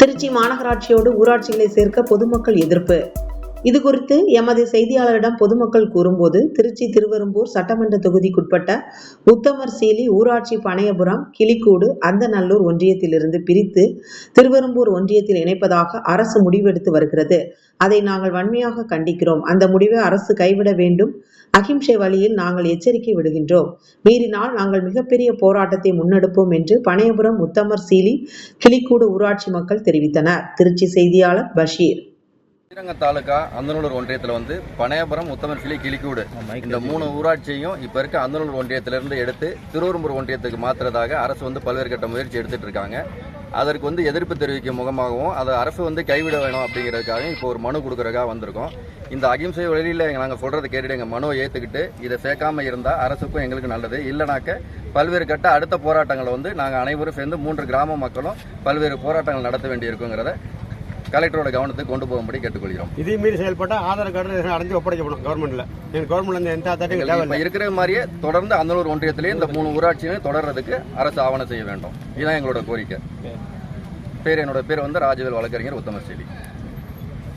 திருச்சி மாநகராட்சியோடு ஊராட்சிகளை சேர்க்க பொதுமக்கள் எதிர்ப்பு இது குறித்து எமது செய்தியாளரிடம் பொதுமக்கள் கூறும்போது திருச்சி திருவெரும்பூர் சட்டமன்ற தொகுதிக்குட்பட்ட உத்தமர் சீலி ஊராட்சி பனையபுரம் கிளிக்கூடு அந்தநல்லூர் ஒன்றியத்திலிருந்து பிரித்து திருவெரும்பூர் ஒன்றியத்தில் இணைப்பதாக அரசு முடிவெடுத்து வருகிறது. அதை நாங்கள் வன்மையாக கண்டிக்கிறோம். அந்த முடிவை அரசு கைவிட வேண்டும். அகிம்சை வழியில் நாங்கள் எச்சரிக்கை விடுகின்றோம். மீறினால் நாங்கள் மிகப்பெரிய போராட்டத்தை முன்னெடுப்போம் என்று பனையபுரம் உத்தமர் சீலி கிளிக்கூடு ஊராட்சி மக்கள் தெரிவித்தனர். திருச்சி செய்தியாளர் பஷீர். ஸ்ரீரங்க தாலுகா அந்தநல்லூர் ஒன்றியத்தில் வந்து பனையபுரம் உத்தமர் கிளி கிளிக்கூடு. இந்த மூணு ஊராட்சியையும் இப்போ இருக்க அந்தநல்லூர் ஒன்றியத்திலிருந்து எடுத்து திருவெரும்பூர் ஒன்றியத்துக்கு மாற்றுறதாக அரசு வந்து பல்வேறு கட்ட முயற்சி எடுத்துட்டு இருக்காங்க. அதற்கு வந்து எதிர்ப்பு தெரிவிக்கும் முகமாகவும் அதை அரசு வந்து கைவிட வேணும் அப்படிங்கிறதுக்காக இப்போ ஒரு மனு கொடுக்குறதுக்காக வந்திருக்கோம். இந்த அகிம்சை வழியில் நாங்கள் சொல்கிறத கேட்டுட்டு எங்கள் மனுவை ஏற்றுக்கிட்டு இதை சேர்க்காம இருந்தால் அரசுக்கும் எங்களுக்கு நல்லது. இல்லைனாக்க பல்வேறு கட்ட அடுத்த போராட்டங்களை வந்து நாங்கள் அனைவரும் சேர்ந்து மூன்று கிராம மக்களும் பல்வேறு போராட்டங்கள் நடத்த வேண்டியிருக்குங்கிறத கலெக்டரோட கவனத்துக்கு கொண்டு போகும்படி கேட்டுக்கொள்கிறோம். இதே மீறி செயல்பட்டா ஆதார் கார்டு அடைஞ்சு ஒப்படைக்கப்படும் கவர்மெண்ட்ல கவர்மெண்ட்ல எந்த அத்தாட்டையும் இருக்கிற மாதிரியே தொடர்ந்து அந்தனூர் ஒன்றியத்திலேயே இந்த மூணு ஊராட்சியும் தொடர்றதுக்கு அரசு ஆவணம் செய்ய வேண்டும். இதுதான் எங்களோட கோரிக்கை. பேர் என்னோட பேர் வந்து ராஜவேல் வழக்கறிஞர் உத்தமசேலி